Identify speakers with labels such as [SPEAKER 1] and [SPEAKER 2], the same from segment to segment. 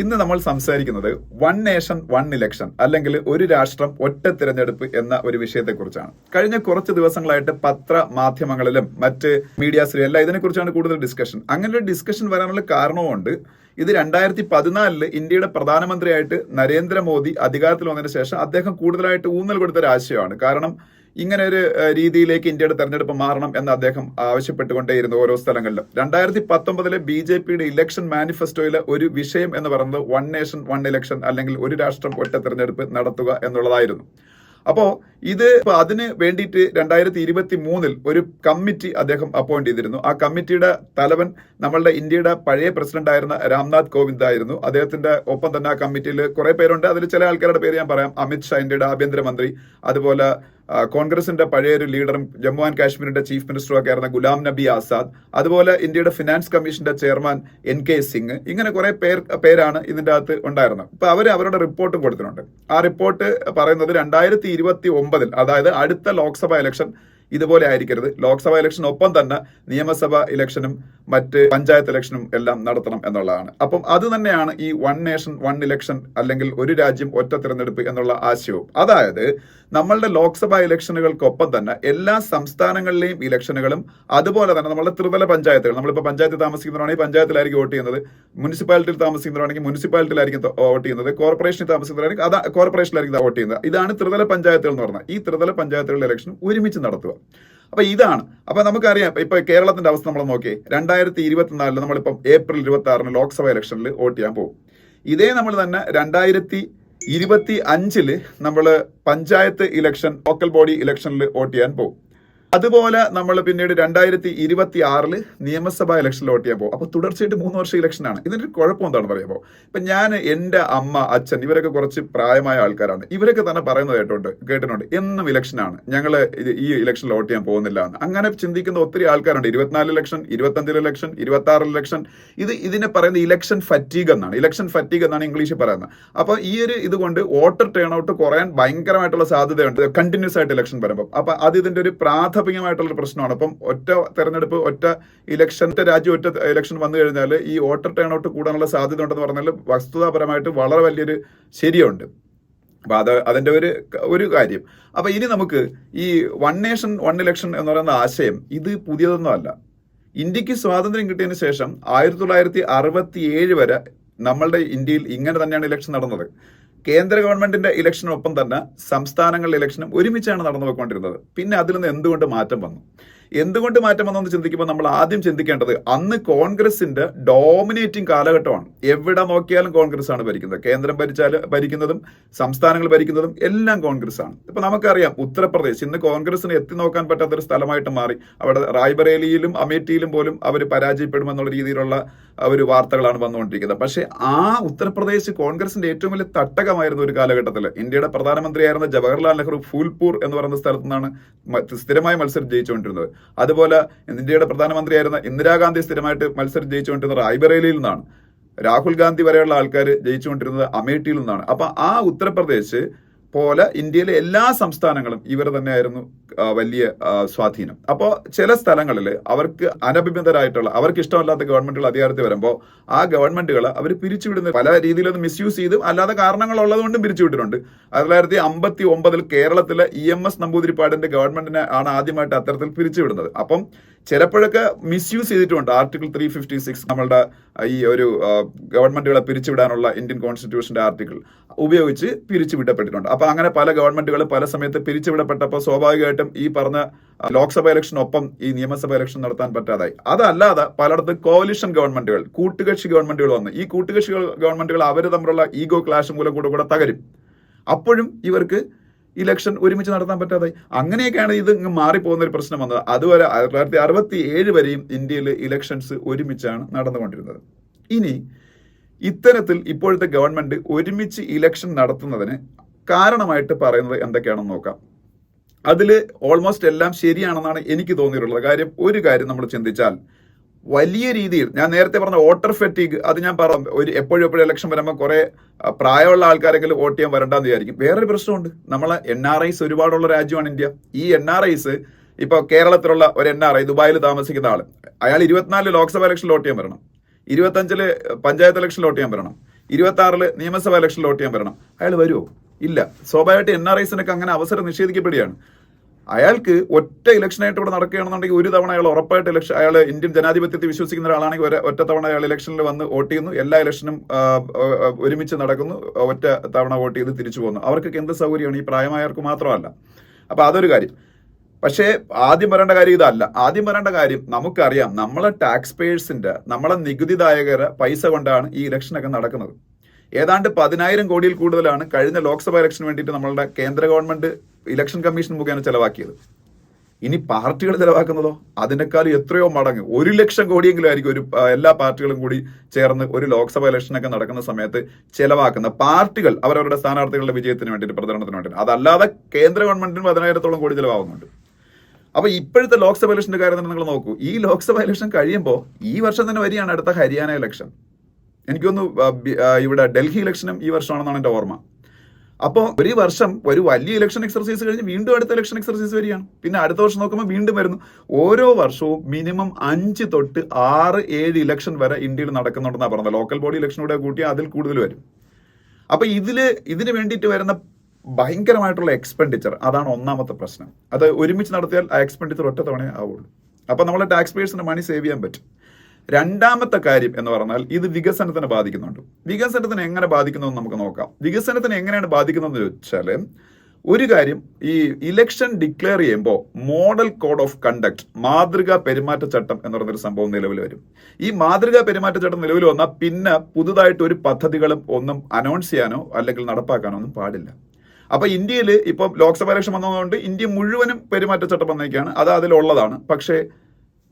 [SPEAKER 1] ഇന്ന് നമ്മൾ സംസാരിക്കുന്നത് വൺ നേഷൻ വൺ ഇലക്ഷൻ അല്ലെങ്കിൽ ഒരു രാഷ്ട്രം ഒറ്റ തിരഞ്ഞെടുപ്പ് എന്ന ഒരു വിഷയത്തെക്കുറിച്ചാണ്. കഴിഞ്ഞ കുറച്ച് ദിവസങ്ങളായിട്ട് പത്ര മാധ്യമങ്ങളിലും മറ്റ് മീഡിയാസിലും എല്ലാം ഇതിനെക്കുറിച്ചാണ് കൂടുതൽ ഡിസ്കഷൻ അങ്ങനെ ഒരു ഡിസ്കഷൻ വരാനുള്ള കാരണവുമുണ്ട്. ഇത് രണ്ടായിരത്തി പതിനാലിൽ ഇന്ത്യയുടെ പ്രധാനമന്ത്രിയായിട്ട് നരേന്ദ്രമോദി അധികാരത്തിൽ വന്നതിന് ശേഷം അദ്ദേഹം കൂടുതലായിട്ട് ഊന്നൽ കൊടുത്ത ഒരു ആശയമാണ്. കാരണം ഇങ്ങനെ ഒരു രീതിയിലേക്ക് ഇന്ത്യയുടെ തെരഞ്ഞെടുപ്പ് മാറണം എന്ന് അദ്ദേഹം ആവശ്യപ്പെട്ടുകൊണ്ടേയിരുന്നു ഓരോ സ്ഥലങ്ങളിലും. രണ്ടായിരത്തി പത്തൊമ്പതിലെ ബി ജെ പിയുടെ ഇലക്ഷൻ മാനിഫെസ്റ്റോയിലെ ഒരു വിഷയം എന്ന് പറയുന്നത് വൺ നേഷൻ വൺ ഇലക്ഷൻ അല്ലെങ്കിൽ ഒരു രാഷ്ട്രം ഒറ്റ തെരഞ്ഞെടുപ്പ് നടത്തുക എന്നുള്ളതായിരുന്നു. അപ്പോൾ ഇത് അതിന് വേണ്ടിയിട്ട് രണ്ടായിരത്തി ഇരുപത്തി മൂന്നിൽ ഒരു കമ്മിറ്റി അദ്ദേഹം അപ്പോയിന്റ് ചെയ്തിരുന്നു. ആ കമ്മിറ്റിയുടെ തലവൻ നമ്മളുടെ ഇന്ത്യയുടെ പഴയ പ്രസിഡന്റ് ആയിരുന്ന രാംനാഥ് കോവിന്ദ് ആയിരുന്നു. അദ്ദേഹത്തിന്റെ ഒപ്പം തന്നെ ആ കമ്മിറ്റിയിൽ കുറെ പേരുണ്ട്. അതിൽ ചില ആൾക്കാരുടെ പേര് ഞാൻ പറയാം. അമിത് ഷാ ഇന്ത്യയുടെ ആഭ്യന്തരമന്ത്രി. അതുപോലെ കോൺഗ്രസിന്റെ പഴയൊരു ലീഡറും ജമ്മു ആൻഡ് കാശ്മീരിന്റെ ചീഫ് മിനിസ്റ്ററും ഒക്കെ ആയിരുന്ന ഗുലാം നബി ആസാദ് അതുപോലെ ഇന്ത്യയുടെ ഫിനാൻസ് കമ്മീഷന്റെ ചെയർമാൻ എൻ കെ സിംഗ് ഇങ്ങനെ കുറെ പേർ പേരാണ് ഇതിന്റെ അകത്ത് ഉണ്ടായിരുന്നത്. ഇപ്പൊ അവർ അവരുടെ റിപ്പോർട്ടും കൊടുത്തിട്ടുണ്ട്. ആ റിപ്പോർട്ട് പറയുന്നത് രണ്ടായിരത്തി ഇരുപത്തി ഒമ്പതിൽ അതായത് അടുത്ത ലോക്സഭാ ഇലക്ഷൻ ഇതുപോലെ ആയിരിക്കരുത്. ലോക്സഭാ ഇലക്ഷൻ ഒപ്പം തന്നെ നിയമസഭാ ഇലക്ഷനും മറ്റ് പഞ്ചായത്ത് ഇലക്ഷനും എല്ലാം നടത്തണം എന്നുള്ളതാണ്. അപ്പം അത് തന്നെയാണ് ഈ വൺ നേഷൻ വൺ ഇലക്ഷൻ അല്ലെങ്കിൽ ഒരു രാജ്യം ഒറ്റ തിരഞ്ഞെടുപ്പ് എന്നുള്ള ആശയവും. അതായത് നമ്മളുടെ ലോക്സഭാ ഇലക്ഷനുകൾക്കൊപ്പം തന്നെ എല്ലാ സംസ്ഥാനങ്ങളിലെയും ഇലക്ഷനുകളും അതുപോലെ തന്നെ നമ്മളുടെ ത്രിതല പഞ്ചായത്തുകൾ. നമ്മളിപ്പോൾ പഞ്ചായത്തിൽ താമസിക്കുന്നവരാണെങ്കിൽ പഞ്ചായത്തിലായിരിക്കും വോട്ട് ചെയ്യുന്നത്. മുനിസിപ്പാലിറ്റിയിൽ താമസിക്കുന്നവരാണെങ്കിൽ മുനിസിപ്പാലിറ്റിയിലായിരിക്കും വോട്ട് ചെയ്യുന്നത്. കോർപ്പറേഷനിൽ താമസിക്കുന്നവരാണെങ്കിൽ അത് കോർപ്പറേഷനിലായിരിക്കും വോട്ട് ചെയ്യുന്നത്. ഇതാണ് ത്രിതല പഞ്ചായത്തുകൾ എന്ന് പറഞ്ഞാൽ ഈ ത്രിതല പഞ്ചായത്തുകളുടെ ഇലക്ഷൻ ഒരുമിച്ച് നടത്തുക. അപ്പൊ ഇതാണ്. അപ്പോൾ നമുക്കറിയാം ഇപ്പൊ കേരളത്തിന്റെ അവസ്ഥ നമ്മൾ നോക്കിയേ രണ്ടായിരത്തി ഇരുപത്തിനാലിൽ നമ്മളിപ്പം ഏപ്രിൽ ഇരുപത്തി ആറിന് ലോക്സഭ ഇലക്ഷനിൽ വോട്ട് ചെയ്യാൻ പോകും. ഇതേ നമ്മൾ തന്നെ രണ്ടായിരത്തി ഇരുപത്തി അഞ്ചിൽ നമ്മൾ പഞ്ചായത്ത് ഇലക്ഷൻ ലോക്കൽ ബോഡി ഇലക്ഷനിൽ വോട്ട് ചെയ്യാൻ പോകും. അതുപോലെ നമ്മൾ പിന്നീട് രണ്ടായിരത്തി ഇരുപത്തി ആറിൽ നിയമസഭാ ഇലക്ഷനിൽ വോട്ട് ചെയ്യാൻ പോകും. അപ്പോൾ തുടർച്ചയായിട്ട് മൂന്ന് വർഷം ഇലക്ഷനാണ്. ഇതിന്റെ കുഴപ്പം എന്താണെന്ന് പറയുമ്പോൾ ഇപ്പം ഞാൻ എന്റെ അമ്മ അച്ഛൻ ഇവരൊക്കെ കുറച്ച് പ്രായമായ ആൾക്കാരാണ്. ഇവരൊക്കെ തന്നെ പറയുന്നത് കേട്ടുണ്ട് കേട്ടിട്ടുണ്ട് എന്നും ഇലക്ഷനാണ്. ഞങ്ങൾ ഈ ഇലക്ഷനിൽ വോട്ട് ചെയ്യാൻ പോകുന്നില്ല എന്ന്. അങ്ങനെ ചിന്തിക്കുന്ന ഒത്തിരി ആൾക്കാരുണ്ട്. ഇരുപത്തിനാല് ഇലക്ഷൻ ഇരുപത്തഞ്ചിൽ ഇലക്ഷൻ ഇരുപത്തി ആറിൽ ഇലക്ഷൻ. ഇത് ഇതിനെ പറയുന്നത് ഇലക്ഷൻ ഫറ്റീഗ് എന്നാണ്. ഇലക്ഷൻ ഫറ്റീഗ് എന്നാണ് ഇംഗ്ലീഷിൽ പറയുന്നത്. അപ്പോൾ ഈ ഒരു ഇതുകൊണ്ട് വോട്ടർ ടേൺ ഔട്ട് കുറയാൻ ഭയങ്കരമായിട്ടുള്ള സാധ്യതയുണ്ട്. കണ്ടിന്യൂസ് ആയിട്ട് ഇലക്ഷൻ വരുമ്പോൾ അപ്പോൾ അത് ഇതിന്റെ ഒരു പ്രാഥമികമായിട്ടുള്ള ഒരു പ്രശ്നമാണ്. അപ്പം ഒറ്റ തെരഞ്ഞെടുപ്പ് ഒറ്റ ഇലക്ഷൻ രാജ്യം ഒറ്റ ഇലക്ഷൻ വന്നു കഴിഞ്ഞാൽ ഈ വോട്ടർ ടേൺ ഔട്ട് കൂടാനുള്ള സാധ്യത ഉണ്ടെന്ന് പറഞ്ഞാൽ വസ്തുതാപരമായിട്ട് വളരെ വലിയൊരു ശരിയുണ്ട്. അപ്പോൾ അത് അതിന്റെ ഒരു ഒരു കാര്യം. അപ്പോൾ ഇനി നമുക്ക് ഈ വൺ നേഷൻ വൺ ഇലക്ഷൻ എന്ന് പറയുന്ന ആശയം ഇത് പുതിയതൊന്നുമല്ല ഇന്ത്യയ്ക്ക് സ്വാതന്ത്ര്യം കിട്ടിയതിന് ശേഷം ആയിരത്തി തൊള്ളായിരത്തി അറുപത്തി ഏഴ് വരെ നമ്മളുടെ ഇന്ത്യയിൽ ഇങ്ങനെ തന്നെയാണ് ഇലക്ഷൻ നടന്നത്. കേന്ദ്ര ഗവൺമെന്റിന്റെ ഇലക്ഷനൊപ്പം തന്നെ സംസ്ഥാനങ്ങളിലെ ഇലക്ഷനും ഒരുമിച്ചാണ് നടന്നു പോയിക്കൊണ്ടിരുന്നത് പിന്നെ അതിൽ നിന്ന് എന്തുകൊണ്ട് മാറ്റം വന്നു? എന്തുകൊണ്ട് മാറ്റം വന്നു എന്ന് ചിന്തിക്കുമ്പോൾ നമ്മൾ ആദ്യം ചിന്തിക്കേണ്ടത് അന്ന് കോൺഗ്രസിന്റെ ഡോമിനേറ്റിംഗ് കാലഘട്ടമാണ്. എവിടെ നോക്കിയാലും കോൺഗ്രസ് ആണ് ഭരിക്കുന്നത്. കേന്ദ്രം ഭരിച്ചാൽ ഭരിക്കുന്നതും സംസ്ഥാനങ്ങൾ ഭരിക്കുന്നതും എല്ലാം കോൺഗ്രസ് ആണ് ഇപ്പൊ നമുക്കറിയാം ഉത്തർപ്രദേശ് ഇന്ന് കോൺഗ്രസിന് എത്തി നോക്കാൻ പറ്റാത്ത ഒരു സ്ഥലമായിട്ട് മാറി. അവിടെ റായ്ബറേലിയിലും അമേഠിയിലും പോലും അവർ പരാജയപ്പെടുമെന്നുള്ള രീതിയിലുള്ള ഒരു വാർത്തകളാണ് വന്നുകൊണ്ടിരിക്കുന്നത്. പക്ഷേ ആ ഉത്തർപ്രദേശ് കോൺഗ്രസിന്റെ ഏറ്റവും വലിയ തട്ടകമായിരുന്ന ഒരു കാലഘട്ടത്തിൽ ഇന്ത്യയുടെ പ്രധാനമന്ത്രിയായിരുന്ന ജവഹർലാൽ നെഹ്റു ഫൂൽപൂർ എന്ന് പറയുന്ന സ്ഥലത്തു നിന്നാണ് സ്ഥിരമായി മത്സരം ജയിച്ചുകൊണ്ടിരുന്നത്. അതുപോലെ ഇന്ത്യയുടെ പ്രധാനമന്ത്രിയായിരുന്ന ഇന്ദിരാഗാന്ധി സ്ഥിരമായിട്ട് മത്സരം ജയിച്ചുകൊണ്ടിരുന്ന റായ്ബറേലിയിൽ നിന്നാണ്. രാഹുൽ ഗാന്ധി വരെയുള്ള ആൾക്കാർ ജയിച്ചുകൊണ്ടിരുന്നത് അമേഠിയിൽ നിന്നാണ്. അപ്പൊ ആ ഉത്തർപ്രദേശ് പോലെ ഇന്ത്യയിലെ എല്ലാ സംസ്ഥാനങ്ങളും ഇവർ തന്നെയായിരുന്നു വലിയ സ്വാധീനം. അപ്പോൾ ചില സ്ഥലങ്ങളിൽ അവർക്ക് അനഭിമിതരായിട്ടുള്ള അവർക്ക് ഇഷ്ടമല്ലാത്ത ഗവൺമെന്റുകൾ അധികാരത്തിൽ വരുമ്പോൾ ആ ഗവൺമെന്റുകൾ അവർ പിരിച്ചുവിടുന്ന പല രീതിയിലൊന്നും മിസ്യൂസ് ചെയ്തും അല്ലാതെ കാരണങ്ങൾ ഉള്ളതുകൊണ്ടും പിരിച്ചുവിട്ടിട്ടുണ്ട്. ആയിരത്തി തൊള്ളായിരത്തി അമ്പത്തി ഒമ്പതിൽ കേരളത്തിലെ ഇ എം എസ് നമ്പൂതിരിപ്പാടിന്റെ ഗവൺമെന്റിനെ ആണ് ആദ്യമായിട്ട് അത്തരത്തിൽ പിരിച്ചുവിടുന്നത്. അപ്പം ചിലപ്പോഴൊക്കെ മിസ്യൂസ് ചെയ്തിട്ടുണ്ട്. ആർട്ടിക്കിൾ ത്രീ ഫിഫ്റ്റി സിക്സ് നമ്മളുടെ ഈ ഒരു ഗവൺമെന്റുകളെ പിരിച്ചുവിടാനുള്ള ഇന്ത്യൻ കോൺസ്റ്റിറ്റ്യൂഷന്റെ ആർട്ടിക്കിൾ ഉപയോഗിച്ച് പിരിച്ചുവിടപ്പെട്ടിട്ടുണ്ട്. അപ്പൊ അങ്ങനെ പല ഗവൺമെന്റുകൾ പല സമയത്ത് പിരിച്ചുവിടപ്പെട്ടപ്പോൾ സ്വാഭാവികമായിട്ടും ഈ പറഞ്ഞ ലോക്സഭാ ലോക്സഭ ഇലക്ഷനൊപ്പം ഈ നിയമസഭ ഇലക്ഷൻ നടത്താൻ പറ്റാതായി. അതല്ലാതെ പലയിടത്തും കോലിഷൻ ഗവൺമെന്റുകൾ കൂട്ടുകക്ഷി ഗവൺമെന്റുകൾ വന്നു. ഈ കൂട്ടുകക്ഷി ഗവൺമെന്റുകൾ അവർ തമ്മിലുള്ള ഈഗോ ക്ലാഷ് മൂലം കൂടെ കൂടെ തകരും. അപ്പോഴും ഇവർക്ക് ഇലക്ഷൻ ഒരുമിച്ച് നടത്താൻ പറ്റാതെ അങ്ങനെയൊക്കെയാണ് ഇത് മാറി മാറിപ്പോകുന്ന ഒരു പ്രശ്നം വന്നത്. അതുവരെ തൊള്ളായിരത്തി അറുപത്തി ഏഴ് വരെയും ഇന്ത്യയിൽ ഇലക്ഷൻസ് ഒരുമിച്ചാണ് നടന്നുകൊണ്ടിരുന്നത്. ഇനി ഇത്തരത്തിൽ ഇപ്പോഴത്തെ ഗവൺമെന്റ് ഒരുമിച്ച് ഇലക്ഷൻ നടത്തുന്നതിന് കാരണമായിട്ട് പറയുന്നത് എന്തൊക്കെയാണെന്ന് നോക്കാം. അതിൽ ഓൾമോസ്റ്റ് എല്ലാം ശരിയാണെന്നാണ് എനിക്ക് തോന്നിയിട്ടുള്ളത്. കാര്യം ഒരു കാര്യം നമ്മൾ ചിന്തിച്ചാൽ വലിയ രീതിയിൽ ഞാൻ നേരത്തെ പറഞ്ഞ വോട്ടർ ഫെറ്റീഗ് അത് ഞാൻ പറഞ്ഞു ഒരു എപ്പോഴും എപ്പോഴും ഇലക്ഷൻ വരുമ്പോൾ കുറെ പ്രായമുള്ള ആൾക്കാരെങ്കിലും വോട്ട് ചെയ്യാൻ വരണ്ടെന്ന് വിചാരിക്കും. വേറൊരു പ്രശ്നമുണ്ട്. നമ്മളെ എൻ ആർ ഐസ് ഒരുപാടുള്ള രാജ്യമാണ് ഇന്ത്യ. ഈ എൻ ആർ ഐസ് ഇപ്പൊ കേരളത്തിലുള്ള ഒരു എൻ ആർ ഐ ദുബായിൽ താമസിക്കുന്ന ആൾ അയാൾ ഇരുപത്തിനാലിൽ ലോക്സഭാ ഇലക്ഷനിൽ വോട്ട് ചെയ്യാൻ വരണം. ഇരുപത്തഞ്ചിൽ പഞ്ചായത്ത് ഇലക്ഷനിൽ വോട്ട് ചെയ്യാൻ വരണം. ഇരുപത്തി ആറിൽ നിയമസഭാ ഇലക്ഷനിൽ വോട്ട് ചെയ്യാൻ വരണം. അയാൾ വരുമോ ഇല്ല. സ്വാഭാവികമായിട്ട് എൻ ആർ ഐസിനൊക്കെ അങ്ങനെ അവസരം നിഷേധിക്കപ്പെടുകയാണ്. അയാൾക്ക് ഒറ്റ ഇലക്ഷനായിട്ട് ഇവിടെ നടക്കുകയാണെന്നുണ്ടെങ്കിൽ ഒരു തവണ അയാൾ ഉറപ്പായിട്ട് ഇലക്ഷൻ അയാൾ ഇന്ത്യൻ ജനാധിപത്യത്തെ വിശ്വസിക്കുന്ന ഒരാളാണെങ്കിൽ ഒരു ഒറ്റ തവണ അയാൾ ഇലക്ഷനിൽ വന്ന് വോട്ട് ചെയ്യുന്നു. എല്ലാ ഇലക്ഷനും ഒരുമിച്ച് നടക്കുന്നു. ഒറ്റ തവണ വോട്ട് ചെയ്ത് തിരിച്ചു പോകുന്നു അവർക്കൊക്കെ എന്ത് സൗകര്യമാണ്? ഈ പ്രായമായവർക്ക് മാത്രമല്ല. അപ്പൊ അതൊരു കാര്യം. പക്ഷേ ആദ്യം പറയേണ്ട കാര്യം ഇതല്ല. ആദ്യം പറയേണ്ട കാര്യം നമുക്കറിയാം. നമ്മളെ ടാക്സ് പേഴ്സിന്റെ നമ്മളെ നികുതിദായകരെ പൈസ കൊണ്ടാണ് ഈ ഇലക്ഷനൊക്കെ നടക്കുന്നത്. ഏതാണ്ട് പതിനായിരം കോടിയിൽ കൂടുതലാണ് കഴിഞ്ഞ ലോക്സഭാ ഇലക്ഷന് വേണ്ടിയിട്ട് നമ്മളുടെ കേന്ദ്ര ഗവൺമെന്റ് ഇലക്ഷൻ കമ്മീഷൻ മുഖേന ചെലവാക്കിയത്. ഇനി പാർട്ടികൾ ചെലവാക്കുന്നതോ? അതിനേക്കാളും എത്രയോ മടങ്ങ്. ഒരു ലക്ഷം കോടിയെങ്കിലും ആയിരിക്കും ഒരു എല്ലാ പാർട്ടികളും കൂടി ചേർന്ന് ഒരു ലോക്സഭ ഇലക്ഷനൊക്കെ നടക്കുന്ന സമയത്ത് ചെലവാക്കുന്ന പാർട്ടികൾ അവരവരുടെ സ്ഥാനാർത്ഥികളുടെ വിജയത്തിന് വേണ്ടിയിട്ട് പ്രചരണത്തിന് വേണ്ടിയിട്ട്. അതല്ലാതെ കേന്ദ്ര ഗവൺമെന്റിന് പതിനായിരത്തോളം കോടി ചെലവാകുന്നുണ്ട്. അപ്പൊ ഇപ്പോഴത്തെ ലോക്സഭ ഇലക്ഷന്റെ കാര്യം തന്നെ നിങ്ങൾ നോക്കൂ. ഈ ലോക്സഭ ഇലക്ഷൻ കഴിയുമ്പോൾ ഈ വർഷം തന്നെ വരികയാണ് അടുത്ത ഹരിയാന ഇലക്ഷൻ. എനിക്കൊന്ന് ഇവിടെ ഡൽഹി ഇലക്ഷനും ഈ വർഷമാണെന്നാണ് എന്റെ ഓർമ്മ. അപ്പോൾ ഒരു വർഷം ഒരു വലിയ ഇലക്ഷൻ എക്സർസൈസ് കഴിഞ്ഞ് വീണ്ടും അടുത്ത ഇലക്ഷൻ എക്സർസൈസ് വരികയാണ്. പിന്നെ അടുത്ത വർഷം നോക്കുമ്പോൾ വീണ്ടും വരുന്നു. ഓരോ വർഷവും മിനിമം അഞ്ച് തൊട്ട് ആറ് ഏഴ് ഇലക്ഷൻ വരെ ഇന്ത്യയിൽ നടക്കുന്നുണ്ടെന്നാണ് പറഞ്ഞത്. ലോക്കൽ ബോഡി ഇലക്ഷൻ കൂടെ കൂട്ടിയാൽ അതിൽ കൂടുതൽ വരും. അപ്പോൾ ഇതിൽ ഇതിന് വേണ്ടിയിട്ട് വരുന്ന ഭയങ്കരമായിട്ടുള്ള എക്സ്പെൻഡിച്ചർ അതാണ് ഒന്നാമത്തെ പ്രശ്നം. അത് ഒരുമിച്ച് നടത്തിയാൽ ആ എക്സ്പെൻഡിച്ചർ ഒറ്റ തവണയേ ആവുള്ളൂ. അപ്പോൾ നമ്മളെ ടാക്സ് പേഴ്സിന് മണി സേവ് ചെയ്യാൻ പറ്റും. രണ്ടാമത്തെ കാര്യം എന്ന് പറഞ്ഞാൽ ഇത് വികസനത്തിനെ ബാധിക്കുന്നുണ്ട്. വികസനത്തിന് എങ്ങനെ ബാധിക്കുന്നു എന്ന് നമുക്ക് നോക്കാം. വികസനത്തിന് എങ്ങനെയാണ് ബാധിക്കുന്നതെന്ന് വെച്ചാൽ ഒരു കാര്യം ഈ ഇലക്ഷൻ ഡിക്ലെയർ ചെയ്യുമ്പോൾ മോഡൽ കോഡ് ഓഫ് കണ്ടക്ട് മാതൃകാ പെരുമാറ്റച്ചട്ടം എന്ന് പറയുന്നൊരു സംഭവം നിലവിൽ വരും. ഈ മാതൃകാ പെരുമാറ്റച്ചട്ടം നിലവിൽ വന്നാൽ പിന്നെ പുതുതായിട്ട് ഒരു പദ്ധതികളും ഒന്നും അനൗൺസ് ചെയ്യാനോ അല്ലെങ്കിൽ നടപ്പാക്കാനോ ഒന്നും പാടില്ല. അപ്പൊ ഇന്ത്യയിൽ ഇപ്പം ലോക്സഭാ ഇലക്ഷൻ വന്നതുകൊണ്ട് ഇന്ത്യ മുഴുവനും പെരുമാറ്റച്ചട്ടം വന്നേക്കാണ്. അത് അതിലുള്ളതാണ്. പക്ഷേ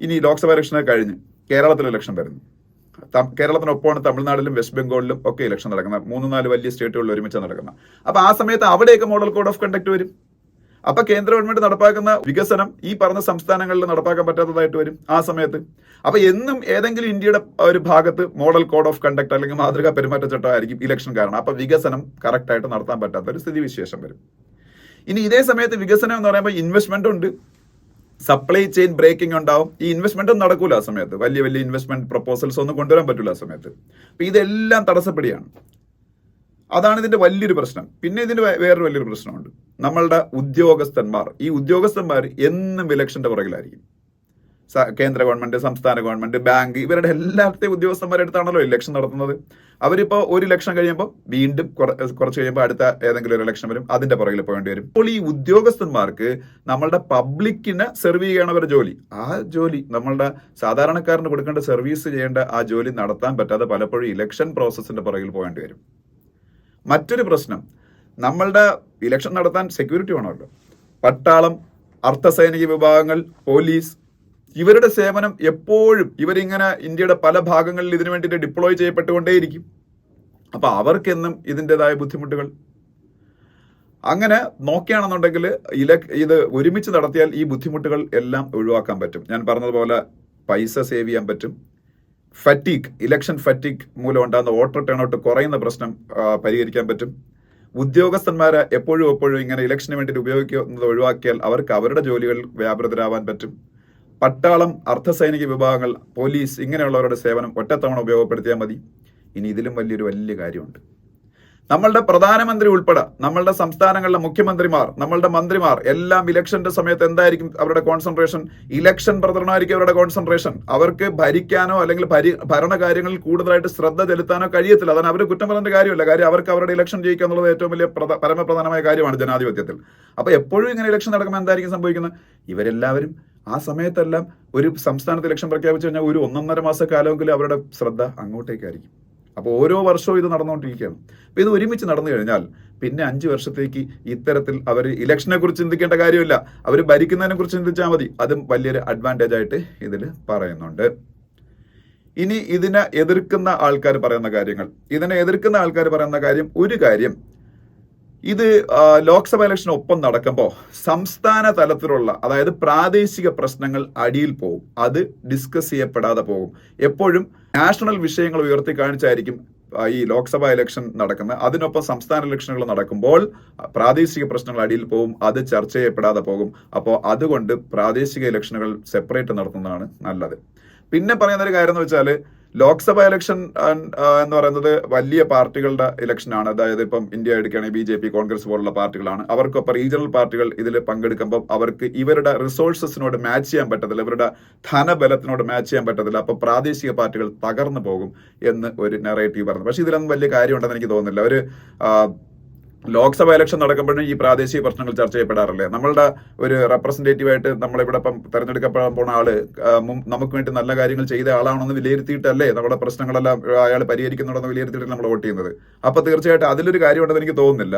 [SPEAKER 1] ഇനി ലോക്സഭാ ഇലക്ഷനെ കഴിഞ്ഞ് കേരളത്തിൽ ഇലക്ഷൻ വരുന്നു. കേരളത്തിനൊപ്പമാണ് തമിഴ്നാട്ടിലും വെസ്റ്റ് ബംഗാളിലും ഒക്കെ ഇലക്ഷൻ നടക്കുന്നത്. മൂന്ന് നാല് വലിയ സ്റ്റേറ്റുകളിൽ ഒരുമിച്ച് നടക്കുന്നത്. അപ്പൊ ആ സമയത്ത് അവിടെയൊക്കെ മോഡൽ കോഡ് ഓഫ് കണ്ടക്ട് വരും. അപ്പൊ കേന്ദ്ര ഗവൺമെന്റ് നടപ്പാക്കുന്ന വികസനം ഈ പറഞ്ഞ സംസ്ഥാനങ്ങളിൽ നടപ്പാക്കാൻ പറ്റാത്തതായിട്ട് വരും ആ സമയത്ത്. അപ്പൊ എന്നും ഏതെങ്കിലും ഇന്ത്യയുടെ ഒരു ഭാഗത്ത് മോഡൽ കോഡ് ഓഫ് കണ്ടക്ട് അല്ലെങ്കിൽ മാതൃകാ പെരുമാറ്റച്ചട്ടമായിരിക്കും ഇലക്ഷൻ കാരണം. അപ്പൊ വികസനം കറക്റ്റായിട്ട് നടത്താൻ പറ്റാത്ത ഒരു സ്ഥിതിവിശേഷം വരും. ഇനി ഇതേ സമയത്ത് വികസനം എന്ന് പറയുമ്പോൾ ഇൻവെസ്റ്റ്മെന്റ് ഉണ്ട്. സപ്ലൈ ചെയിൻ ബ്രേക്കിംഗ് ഉണ്ടാവും. ഈ ഇൻവെസ്റ്റ്മെന്റ് നടക്കൂല ആ സമയത്ത്. വലിയ വലിയ ഇൻവെസ്റ്റ്മെന്റ് പ്രപ്പോസൽസ് ഒന്നും കൊണ്ടുവരാൻ പറ്റില്ല ആ സമയത്ത്. അപ്പൊ ഇതെല്ലാം തടസ്സപ്പെടുകയാണ് അതാണ് ഇതിന്റെ വലിയൊരു പ്രശ്നം. പിന്നെ ഇതിന്റെ വേറൊരു വലിയൊരു പ്രശ്നമുണ്ട്. നമ്മളുടെ ഉദ്യോഗസ്ഥന്മാർ. ഈ ഉദ്യോഗസ്ഥന്മാർ എന്നും ഇലക്ഷന്റെ പുറകിലായിരിക്കും. കേന്ദ്ര ഗവൺമെന്റ് സംസ്ഥാന ഗവൺമെന്റ് ബാങ്ക് ഇവരുടെ എല്ലാവരുടെയും ഉദ്യോഗസ്ഥന്മാരുടെ അടുത്താണല്ലോ ഇലക്ഷൻ നടത്തുന്നത്. അവരിപ്പോ ഒരു ലക്ഷം കഴിയുമ്പോൾ വീണ്ടും കുറച്ച് കഴിയുമ്പോൾ അടുത്ത ഏതെങ്കിലും ഒരു ഇലക്ഷൻ വരും അതിന്റെ പുറകിൽ പോകേണ്ടി വരും. അപ്പോൾ ഈ ഉദ്യോഗസ്ഥന്മാർക്ക് നമ്മളുടെ പബ്ലിക്കിനെ സെർവ് ചെയ്യണം ജോലി. ആ ജോലി നമ്മളുടെ സാധാരണക്കാരന് കൊടുക്കേണ്ട സർവീസ് ചെയ്യേണ്ട ആ ജോലി നടത്താൻ പറ്റാതെ പലപ്പോഴും ഇലക്ഷൻ പ്രോസസ്സിന്റെ പുറകിൽ പോകേണ്ടി വരും. മറ്റൊരു പ്രശ്നം നമ്മളുടെ ഇലക്ഷൻ നടത്താൻ സെക്യൂരിറ്റി വേണമല്ലോ. പട്ടാളം അർദ്ധസൈനിക വിഭാഗങ്ങൾ പോലീസ് ഇവരുടെ സേവനം എപ്പോഴും ഇവരിങ്ങനെ ഇന്ത്യയുടെ പല ഭാഗങ്ങളിൽ ഇതിനു വേണ്ടിയിട്ട് ഡിപ്ലോയ് ചെയ്യപ്പെട്ടുകൊണ്ടേയിരിക്കും. അപ്പൊ അവർക്കെന്നും ഇതിന്റെതായ ബുദ്ധിമുട്ടുകൾ. അങ്ങനെ നോക്കുകയാണെന്നുണ്ടെങ്കിൽ ഇല ഇത് ഒരുമിച്ച് നടത്തിയാൽ ഈ ബുദ്ധിമുട്ടുകൾ എല്ലാം ഒഴിവാക്കാൻ പറ്റും. ഞാൻ പറഞ്ഞതുപോലെ പൈസ സേവ് ചെയ്യാൻ പറ്റും. ഫറ്റീക്ക് ഇലക്ഷൻ ഫറ്റീക്ക് മൂലം ഉണ്ടാകുന്ന വോട്ടർ ടേൺ ഔട്ട് കുറയുന്ന പ്രശ്നം പരിഹരിക്കാൻ പറ്റും. ഉദ്യോഗസ്ഥന്മാരെ എപ്പോഴും എപ്പോഴും ഇങ്ങനെ ഇലക്ഷന് വേണ്ടിയിട്ട് ഉപയോഗിക്കുന്നത് ഒഴിവാക്കിയാൽ അവർക്ക് അവരുടെ ജോലികൾ വ്യാപൃതരാവാൻ പറ്റും. പട്ടാളം അർദ്ധസൈനിക വിഭാഗങ്ങൾ പോലീസ് ഇങ്ങനെയുള്ളവരുടെ സേവനം ഒറ്റത്തവണ ഉപയോഗപ്പെടുത്തിയാൽ മതി. ഇനി ഇതിലും വലിയൊരു വലിയ കാര്യമുണ്ട്. നമ്മളുടെ പ്രധാനമന്ത്രി ഉൾപ്പെടെ നമ്മളുടെ സംസ്ഥാനങ്ങളിലെ മുഖ്യമന്ത്രിമാർ നമ്മളുടെ മന്ത്രിമാർ എല്ലാം ഇലക്ഷന്റെ സമയത്ത് എന്തായിരിക്കും അവരുടെ കോൺസെൻട്രേഷൻ ഇലക്ഷൻ പ്രചരണമായിരിക്കും അവരുടെ കോൺസെൻട്രേഷൻ അവർക്ക് ഭരിക്കാനോ അല്ലെങ്കിൽ ഭരി ഭരണകാര്യങ്ങളിൽ കൂടുതലായിട്ട് ശ്രദ്ധ ചെലുത്താനോ കഴിയത്തില്ല. അതാണ് അവർ കുറ്റം പറഞ്ഞ കാര്യമല്ല. കാര്യം അവർക്ക് അവരുടെ ഇലക്ഷൻ ജയിക്കുക എന്നുള്ളത് ഏറ്റവും വലിയ പരമപ്രധാനമായ കാര്യമാണ് ജനാധിപത്യത്തിൽ. അപ്പൊ എപ്പോഴും ഇങ്ങനെ ഇലക്ഷൻ നടക്കുമ്പോൾ എന്തായിരിക്കും സംഭവിക്കുന്നത്? ഇവരെല്ലാവരും ആ സമയത്തെല്ലാം ഒരു സംസ്ഥാനത്ത് ഇലക്ഷൻ പ്രഖ്യാപിച്ചു കഴിഞ്ഞാൽ ഒരു ഒന്നൊന്നര മാസ കാലമെങ്കിലും അവരുടെ ശ്രദ്ധ അങ്ങോട്ടേക്കായിരിക്കും. അപ്പോൾ ഓരോ വർഷവും ഇത് നടന്നുകൊണ്ടിരിക്കുകയാണ്. അപ്പൊ ഇത് ഒരുമിച്ച് നടന്നു കഴിഞ്ഞാൽ പിന്നെ അഞ്ച് വർഷത്തേക്ക് ഇത്തരത്തിൽ അവർ ഇലക്ഷനെ കുറിച്ച് ചിന്തിക്കേണ്ട കാര്യമില്ല. അവർ ഭരിക്കുന്നതിനെ കുറിച്ച് ചിന്തിച്ചാൽ മതി. അതും വലിയൊരു അഡ്വാന്റേജ് ആയിട്ട് ഇതിൽ പറയുന്നുണ്ട്. ഇനി ഇതിനെ എതിർക്കുന്ന ആൾക്കാർ പറയുന്ന കാര്യങ്ങൾ. ഇതിനെ എതിർക്കുന്ന ആൾക്കാർ പറയുന്ന കാര്യം ഒരു കാര്യം ഇത് ലോക്സഭാ ഇലക്ഷന് ഒപ്പം നടക്കുമ്പോൾ സംസ്ഥാന തലത്തിലുള്ള അതായത് പ്രാദേശിക പ്രശ്നങ്ങൾ അടിയിൽ പോകും. അത് ഡിസ്കസ് ചെയ്യപ്പെടാതെ പോകും. എപ്പോഴും നാഷണൽ വിഷയങ്ങൾ ഉയർത്തി കാണിച്ചായിരിക്കും ഈ ലോക്സഭാ ഇലക്ഷൻ നടക്കുന്നത്. അതിനൊപ്പം സംസ്ഥാന ഇലക്ഷനുകൾ നടക്കുമ്പോൾ പ്രാദേശിക പ്രശ്നങ്ങൾ അടിയിൽ പോകും അത് ചർച്ച ചെയ്യപ്പെടാതെ പോകും. അപ്പോൾ അതുകൊണ്ട് പ്രാദേശിക ഇലക്ഷനുകൾ സെപ്പറേറ്റ് നടത്തുന്നതാണ് നല്ലത്. പിന്നെ പറയുന്ന ഒരു കാര്യം എന്ന് വെച്ചാൽ ലോക്സഭ ഇലക്ഷൻ എന്ന് പറയുന്നത് വലിയ പാർട്ടികളുടെ ഇലക്ഷനാണ് അതായത് ഇപ്പം ഇന്ത്യ എടുക്കുകയാണെങ്കിൽ ബി ജെ പി കോൺഗ്രസ് പോലുള്ള പാർട്ടികളാണ്. അവർക്കൊപ്പം റീജിയണൽ പാർട്ടികൾ ഇതിൽ പങ്കെടുക്കുമ്പോൾ അവർക്ക് ഇവരുടെ റിസോഴ്സസിനോട് മാച്ച് ചെയ്യാൻ പറ്റത്തില്ല. ഇവരുടെ ധനബലത്തിനോട് മാച്ച് ചെയ്യാൻ പറ്റത്തില്ല. അപ്പോൾ പ്രാദേശിക പാർട്ടികൾ തകർന്നു പോകും എന്ന് ഒരു നെറേറ്റീവ് പറഞ്ഞു. പക്ഷേ ഇതിലൊന്നും വലിയ കാര്യമുണ്ടെന്ന് എനിക്ക് തോന്നുന്നില്ല. ഒരു ലോക്സഭ ഇലക്ഷൻ നടക്കുമ്പോഴും ഈ പ്രാദേശിക പ്രശ്നങ്ങൾ ചർച്ച ചെയ്യപ്പെടാറില്ലേ? നമ്മളുടെ ഒരു റെപ്രസെന്റേറ്റീവ് ആയിട്ട് നമ്മളിവിടെ ഇപ്പം തെരഞ്ഞെടുക്കപ്പെടാൻ പോണ ആൾ നമുക്ക് വേണ്ടി നല്ല കാര്യങ്ങൾ ചെയ്ത ആളാണെന്ന് വിലയിരുത്തിയിട്ടല്ലേ നമ്മുടെ പ്രശ്നങ്ങളെല്ലാം അയാൾ പരിഹരിക്കുന്നുണ്ടെന്ന് വിലയിരുത്തിയിട്ട് നമ്മൾ വോട്ട് ചെയ്യുന്നത്. അപ്പൊ തീർച്ചയായിട്ടും അതിലൊരു കാര്യമുണ്ടെന്ന് എനിക്ക് തോന്നുന്നില്ല.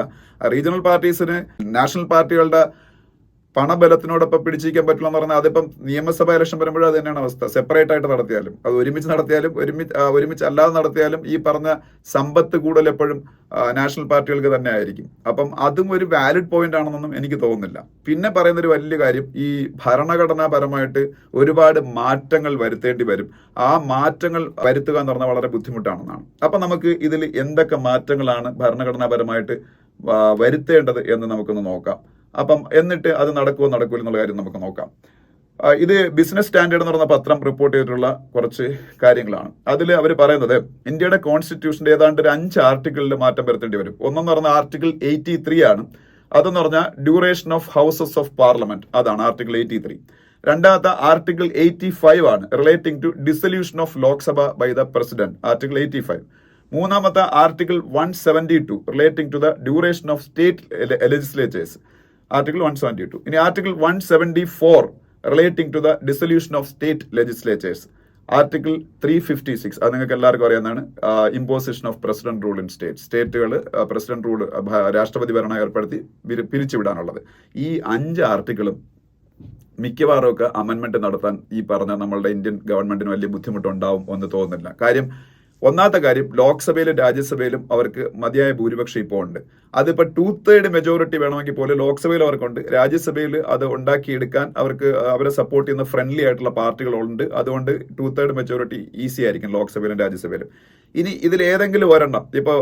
[SPEAKER 1] റീജിയണൽ പാർട്ടീസിന് നാഷണൽ പാർട്ടികളുടെ പണബലത്തിനോടൊപ്പം പിടിച്ചിരിക്കാൻ പറ്റില്ല എന്ന് പറഞ്ഞാൽ അതിപ്പം നിയമസഭ ഇലക്ഷൻ വരുമ്പോഴും അത് തന്നെയാണ് അവസ്ഥ. സെപ്പറേറ്റ് ആയിട്ട് നടത്തിയാലും അത് ഒരുമിച്ച് നടത്തിയാലും ഒരുമിച്ച് ഒരുമിച്ച് അല്ലാതെ നടത്തിയാലും ഈ പറഞ്ഞ സമ്പത്ത് കൂടുതൽ എപ്പോഴും നാഷണൽ പാർട്ടികൾക്ക് തന്നെ ആയിരിക്കും. അപ്പം അതും ഒരു വാലിഡ് പോയിന്റ് ആണെന്നൊന്നും എനിക്ക് തോന്നുന്നില്ല. പിന്നെ പറയുന്ന ഒരു വലിയ കാര്യം ഈ ഭരണഘടനാപരമായിട്ട് ഒരുപാട് മാറ്റങ്ങൾ വരുത്തേണ്ടി വരും. ആ മാറ്റങ്ങൾ വരുത്തുക എന്ന് പറഞ്ഞാൽ വളരെ ബുദ്ധിമുട്ടാണെന്നാണ്. അപ്പം നമുക്ക് ഇതിൽ എന്തൊക്കെ മാറ്റങ്ങളാണ് ഭരണഘടനാപരമായിട്ട് വരുത്തേണ്ടത് എന്ന് നമുക്കൊന്ന് നോക്കാം. അപ്പം എന്നിട്ട് അത് നടക്കുമോ നടക്കുമോ എന്നുള്ള കാര്യം നമുക്ക് നോക്കാം. ഇത് ബിസിനസ് സ്റ്റാൻഡേർഡ് എന്ന് പറഞ്ഞ പത്രം റിപ്പോർട്ട് ചെയ്തിട്ടുള്ള കുറച്ച് കാര്യങ്ങളാണ്. അതിൽ അവർ പറയുന്നത് ഇന്ത്യയുടെ കോൺസ്റ്റിറ്റ്യൂഷന്റെ ഏതാണ്ട് ഒരു അഞ്ച് ആർട്ടിക്കിളിൽ മാറ്റം വരുത്തേണ്ടി വരും. ഒന്നെന്ന് പറഞ്ഞ ആർട്ടിക്കിൾ എയ്റ്റി ത്രീ ആണ്. അതെന്ന് പറഞ്ഞാൽ duration of houses of parliament അതാണ് ആർട്ടിക്കിൾ എയ്റ്റി ത്രീ രണ്ടാമത്തെ ആർട്ടിക്കിൾ എയ്റ്റി ഫൈവ് ആണ് relating to dissolution of Lok Sabha by the president article eighty five മൂന്നാമത്തെ article one seventy two relating to the duration of state legislatures article one seventy two ഇനി article one seventy four relating to the dissolution of state legislatures article three fifty six അത് നിങ്ങൾക്ക് എല്ലാവർക്കും അറിയാവുന്നതാണ്. Imposition of president rule in state സ്റ്റേറ്റുകൾ president rule രാഷ്ട്രപതി ഭരണം ഏർപ്പെടുത്തി പിരിച്ചു പിരിച്ചുവിടാനുള്ളത്. ഈ അഞ്ച് ആർട്ടിക്കിളും മിക്കവാറും ഒക്കെ അമെന്മെന്റ് നടത്താൻ ഈ പറഞ്ഞ നമ്മളുടെ ഇന്ത്യൻ ഗവൺമെന്റിന് വലിയ ബുദ്ധിമുട്ടുണ്ടാവും എന്ന് തോന്നുന്നില്ല. കാര്യം ഒന്നാമത്തെ കാര്യം ലോക്സഭയിലും രാജ്യസഭയിലും അവർക്ക് മതിയായ ഭൂരിപക്ഷം ഇപ്പോൾ ഉണ്ട്. അതിപ്പോൾ ടു തേർഡ് മെജോറിറ്റി വേണമെങ്കിൽ പോലും ലോക്സഭയിൽ അവർക്കുണ്ട്. രാജ്യസഭയിൽ അത് ഉണ്ടാക്കിയെടുക്കാൻ അവർക്ക് അവരെ സപ്പോർട്ട് ചെയ്യുന്ന ഫ്രണ്ട്ലി ആയിട്ടുള്ള പാർട്ടികളുണ്ട് അതുകൊണ്ട് ടു തേർഡ് മെജോറിറ്റി ഈസി ആയിരിക്കും ലോക്സഭയിലും രാജ്യസഭയിലും. ഇനി ഇതിൽ ഏതെങ്കിലും ഒരെണ്ണം ഇപ്പോൾ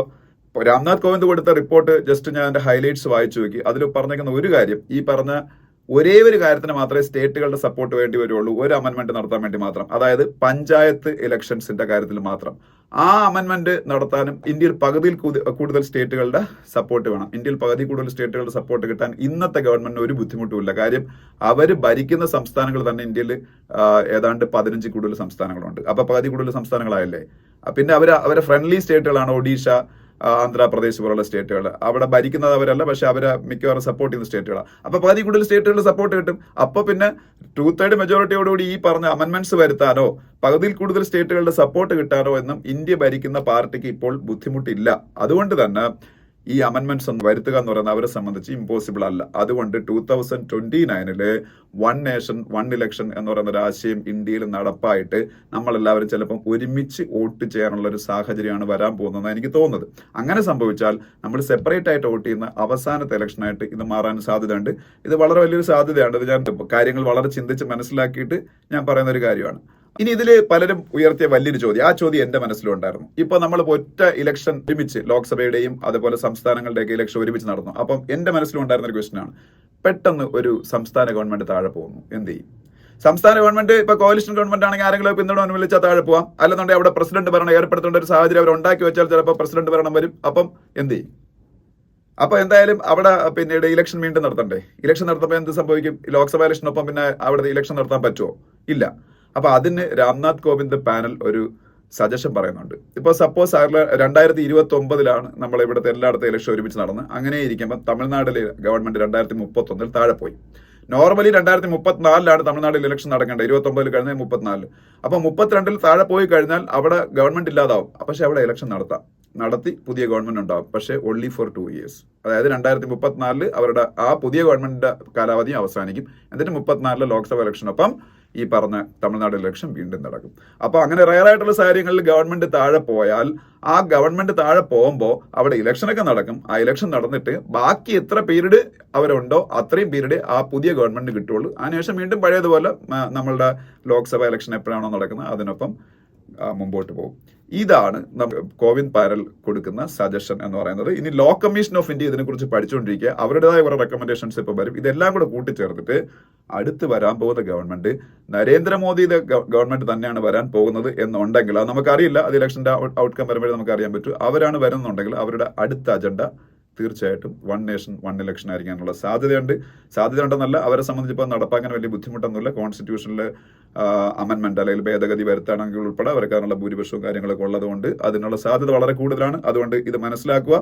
[SPEAKER 1] രാംനാഥ് കോവിന്ദ് കൊടുത്ത റിപ്പോർട്ട് ജസ്റ്റ് ഞാൻ എന്റെ ഹൈലൈറ്റ്സ് വായിച്ചു നോക്കി. അതിൽ പറഞ്ഞേക്കുന്ന ഒരു കാര്യം ഈ പറഞ്ഞ ഒരേ ഒരു കാര്യത്തിന് മാത്രമേ സ്റ്റേറ്റുകളുടെ സപ്പോർട്ട് വേണ്ടി വരുള്ളൂ. ഒരു അമൻമെന്റ് നടത്താൻ വേണ്ടി മാത്രം. അതായത് പഞ്ചായത്ത് ഇലക്ഷൻസിന്റെ കാര്യത്തിൽ മാത്രം. ആ അമെന്മെന്റ് നടത്താനും ഇന്ത്യയിൽ പകുതിയിൽ കൂടുതൽ സ്റ്റേറ്റുകളുടെ സപ്പോർട്ട് വേണം. ഇന്ത്യയിൽ പകുതി കൂടുതൽ സ്റ്റേറ്റുകളുടെ സപ്പോർട്ട് കിട്ടാൻ ഇന്നത്തെ ഗവൺമെന്റിന് ഒരു ബുദ്ധിമുട്ടുമില്ല കാര്യം അവർ ഭരിക്കുന്ന സംസ്ഥാനങ്ങൾ തന്നെ ഇന്ത്യയിൽ ഏതാണ്ട് പതിനഞ്ച് കൂടുതൽ സംസ്ഥാനങ്ങളുണ്ട്. അപ്പൊ പകുതി കൂടുതൽ സംസ്ഥാനങ്ങളായല്ലേ? പിന്നെ അവർ അവരെ ഫ്രണ്ട്ലി സ്റ്റേറ്റുകളാണ് ഒഡീഷ ആന്ധ്രാപ്രദേശ് പോലുള്ള സ്റ്റേറ്റുകൾ. അവിടെ ഭരിക്കുന്നത് അവരല്ല പക്ഷെ അവരെ മിക്കവാറും സപ്പോർട്ട് ചെയ്യുന്ന സ്റ്റേറ്റുകളാണ് അപ്പൊ പകുതി കൂടുതൽ സ്റ്റേറ്റുകളുടെ സപ്പോർട്ട് കിട്ടും. അപ്പൊ പിന്നെ ടു തേർഡ് മെജോറിറ്റിയോടുകൂടി ഈ പറഞ്ഞ അമെന്റ്മെന്റ്സ് വരുത്താനോ പകുതിയിൽ കൂടുതൽ സ്റ്റേറ്റുകളുടെ സപ്പോർട്ട് കിട്ടാനോ എന്നും ഇന്ത്യ ഭരിക്കുന്ന പാർട്ടിക്ക് ഇപ്പോൾ ബുദ്ധിമുട്ടില്ല. അതുകൊണ്ട് തന്നെ ഈ അമൻമെന്റ്സ് ഒന്ന് വരുത്തുക എന്ന് പറയുന്നത് അവരെ സംബന്ധിച്ച് ഇമ്പോസിബിൾ അല്ല. അതുകൊണ്ട് ടൂ തൗസൻഡ് ട്വന്റി നയനിൽ വൺ നേഷൻ വൺ ഇലക്ഷൻ എന്ന് പറയുന്ന ഒരു ആശയം ഇന്ത്യയിൽ നടപ്പായിട്ട് നമ്മളെല്ലാവരും ചിലപ്പം ഒരുമിച്ച് വോട്ട് ചെയ്യാനുള്ള ഒരു സാഹചര്യമാണ് വരാൻ പോകുന്നതെന്ന് എനിക്ക് തോന്നുന്നത്. അങ്ങനെ സംഭവിച്ചാൽ നമ്മൾ സെപ്പറേറ്റ് ആയിട്ട് വോട്ട് ചെയ്യുന്ന അവസാനത്തെ ഇലക്ഷനായിട്ട് ഇത് മാറാൻ സാധ്യതയുണ്ട്. ഇത് വളരെ വലിയൊരു സാധ്യതയാണ്. ഇത് ഞാൻ കാര്യങ്ങൾ വളരെ ചിന്തിച്ച് മനസ്സിലാക്കിയിട്ട് ഞാൻ പറയുന്ന ഒരു കാര്യമാണ്. ഇനി ഇതിൽ പലരും ഉയർത്തിയ വലിയൊരു ചോദ്യം. ആ ചോദ്യം എന്റെ മനസ്സിലുണ്ടായിരുന്നു. ഇപ്പൊ നമ്മൾ ഒറ്റ ഇലക്ഷൻ ഒരുമിച്ച് ലോക്സഭയുടെയും അതുപോലെ സംസ്ഥാനങ്ങളുടെയൊക്കെ ഇലക്ഷൻ ഒരുമിച്ച് നടന്നു. അപ്പം എന്റെ മനസ്സിലുണ്ടായിരുന്ന ഒരു ക്വസ്റ്റൻ ആണ്. പെട്ടെന്ന് ഒരു സംസ്ഥാന ഗവൺമെന്റ് താഴെ പോകുന്നു. എന്ത് ചെയ്യും? സംസ്ഥാന ഗവൺമെന്റ് ഇപ്പൊ കോalition ഗവൺമെന്റ് ആണെങ്കിൽ ആരെങ്കിലും പിന്തുണ അനുവദിച്ചാൽ താഴെ പോവാം. അല്ലെന്നുണ്ടെങ്കിൽ അവിടെ പ്രസിഡന്റ് ഭരണം ഏർപ്പെടുത്തേണ്ട ഒരു സാഹചര്യം അവർ ഉണ്ടാക്കി വെച്ചാൽ ചിലപ്പോൾ പ്രസിഡന്റ് ഭരണം വരും. അപ്പം എന്ത് ചെയ്യും? അപ്പൊ എന്തായാലും അവിടെ പിന്നീട് ഇലക്ഷൻ വീണ്ടും നടത്തണ്ടേ? ഇലക്ഷൻ നടത്തുമ്പോൾ എന്ത് സംഭവിക്കും? ലോക്സഭ ഇലക്ഷനൊപ്പം പിന്നെ അവിടെ ഇലക്ഷൻ നടത്താൻ പറ്റുമോ ഇല്ല. അപ്പൊ അതിന് രാംനാഥ് കോവിന്ദ് പാനൽ ഒരു സജഷൻ പറയുന്നുണ്ട്. ഇപ്പൊ സപ്പോസ് രണ്ടായിരത്തി ഇരുപത്തി ഒമ്പതിലാണ് നമ്മൾ ഇവിടുത്തെ എല്ലായിടത്തും ഇലക്ഷൻ ഒരുമിച്ച് നടന്ന്. അങ്ങനെ ഇരിക്കുമ്പോൾ തമിഴ്നാട്ടിലെ ഗവൺമെന്റ് രണ്ടായിരത്തി മുപ്പത്തി ഒന്നിൽ താഴെ പോയി. നോർമലി രണ്ടായിരത്തി മുപ്പത്തിനാലിലാണ് തമിഴ്നാട്ടിൽ ഇലക്ഷൻ നടക്കേണ്ടത്. ഇരുപത്തി ഒമ്പതിൽ കഴിഞ്ഞാൽ മുപ്പത്തിനാലിൽ അപ്പൊ മുപ്പത്തിരണ്ടിൽ താഴെ പോയി കഴിഞ്ഞാൽ അവിടെ ഗവൺമെന്റ് ഇല്ലാതാവും. പക്ഷെ അവിടെ ഇലക്ഷൻ നടത്താം. നടത്തി പുതിയ ഗവൺമെന്റ് ഉണ്ടാവും. പക്ഷേ ഓൺലി ഫോർ ടു ഇയേഴ്സ് അതായത് രണ്ടായിരത്തി മുപ്പത്തിനാലിൽ അവരുടെ ആ പുതിയ ഗവൺമെന്റിന്റെ കാലാവധി അവസാനിക്കും. എന്നിട്ട് മുപ്പത്തിനാലിലെ ലോക്സഭ ഇലക്ഷനൊപ്പം ഈ പറഞ്ഞ തമിഴ്നാട് ഇലക്ഷൻ വീണ്ടും നടക്കും. അപ്പോൾ അങ്ങനെ റയറായിട്ടുള്ള സാഹചര്യങ്ങളിൽ ഗവൺമെന്റ് താഴെ പോയാൽ ആ ഗവൺമെന്റ് താഴെ പോകുമ്പോൾ അവിടെ ഇലക്ഷനൊക്കെ നടക്കും. ആ ഇലക്ഷൻ നടന്നിട്ട് ബാക്കി എത്ര പീരീഡ് അവരുണ്ടോ അത്രയും പീരീഡ് ആ പുതിയ ഗവൺമെന്റ് കിട്ടുള്ളൂ അതിനുശേഷം വീണ്ടും പഴയതുപോലെ നമ്മളുടെ ലോക്സഭാ ഇലക്ഷൻ എപ്പോഴാണോ നടക്കുന്നത് അതിനൊപ്പം മുമ്പോട്ട് പോകും. ഇതാണ് കോവിന്ദ് പാരൽ കൊടുക്കുന്ന സജഷൻ എന്ന് പറയുന്നത്. ഇനി ലോ കമ്മീഷൻ ഓഫ് ഇന്ത്യ ഇതിനെക്കുറിച്ച് പഠിച്ചുകൊണ്ടിരിക്കുക. അവരുടേതായ കുറെ റെക്കമെൻഡേഷൻസ് ഇപ്പോൾ വരും. ഇതെല്ലാം കൂടെ കൂട്ടിച്ചേർത്തിട്ട് അടുത്ത് വരാൻ പോകുന്ന ഗവൺമെന്റ് നരേന്ദ്രമോദിയുടെ ഗവ- ഗവൺമെന്റ് തന്നെയാണ് വരാൻ പോകുന്നത് എന്നുണ്ടെങ്കിൽ അത് നമുക്കറിയില്ല അത് ഇലക്ഷന്റെ ഔട്ട്കം വരുമ്പോഴേ നമുക്ക് അറിയാൻ പറ്റൂ. അവരാണ് വരുന്നുണ്ടെങ്കിൽ അവരുടെ അടുത്ത അജണ്ട തീർച്ചയായിട്ടും വൺ നേഷൻ വൺ ഇലക്ഷൻ ആയിരിക്കാനുള്ള സാധ്യതയുണ്ട്. സാധ്യതയുണ്ടെന്നല്ല അവരെ സംബന്ധിച്ചിപ്പോൾ നടപ്പാക്കാൻ വലിയ ബുദ്ധിമുട്ടൊന്നുമില്ല. കോൺസ്റ്റിറ്റ്യൂഷനിൽ അമെൻമെന്റ് അല്ലെങ്കിൽ ഭേദഗതി വരുത്താണെങ്കിൽ ഉൾപ്പെടെ അവർക്ക് അതിനുള്ള ഭൂരിപക്ഷവും കാര്യങ്ങളൊക്കെ ഉള്ളതുകൊണ്ട് അതിനുള്ള സാധ്യത വളരെ കൂടുതലാണ്. അതുകൊണ്ട് ഇത് മനസ്സിലാക്കുക.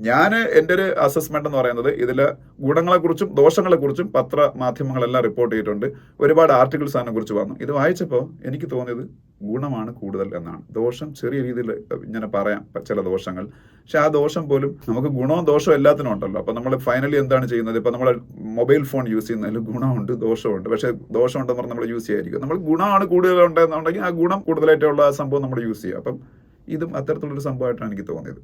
[SPEAKER 1] ഞാൻ എന്റെ ഒരു അസസ്മെന്റ് എന്ന് പറയുന്നത് ഇതിൽ ഗുണങ്ങളെക്കുറിച്ചും ദോഷങ്ങളെക്കുറിച്ചും പത്ര മാധ്യമങ്ങളെല്ലാം റിപ്പോർട്ട് ചെയ്തിട്ടുണ്ട്. ഒരുപാട് ആർട്ടിക്കിൾസ് അതിനെ കുറിച്ച് വന്നു. ഇത് വായിച്ചപ്പോൾ എനിക്ക് തോന്നിയത് ഗുണമാണ് കൂടുതൽ എന്നാണ്. ദോഷം ചെറിയ രീതിയിൽ ഇങ്ങനെ പറയാം ചില ദോഷങ്ങൾ. പക്ഷെ ആ ദോഷം പോലും നമുക്ക് ഗുണവും ദോഷവും എല്ലാത്തിനും ഉണ്ടല്ലോ. അപ്പോൾ നമ്മൾ ഫൈനലി എന്താണ് ചെയ്യുന്നത്? ഇപ്പം നമ്മൾ മൊബൈൽ ഫോൺ യൂസ് ചെയ്യുന്നതിൽ ഗുണമുണ്ട് ദോഷമുണ്ട്. പക്ഷേ ദോഷമുണ്ടെന്ന് പറഞ്ഞാൽ നമ്മൾ യൂസ് ചെയ്യായിരിക്കും നമ്മൾ ഗുണമാണ് കൂടുതൽ ഉണ്ടെന്നുണ്ടെങ്കിൽ ആ ഗുണം കൂടുതലായിട്ടുള്ള ആ സംഭവം നമ്മൾ യൂസ് ചെയ്യുക അപ്പം ഇതും അത്തരത്തിലുള്ളൊരു സംഭവമായിട്ടാണ് എനിക്ക് തോന്നിയത്.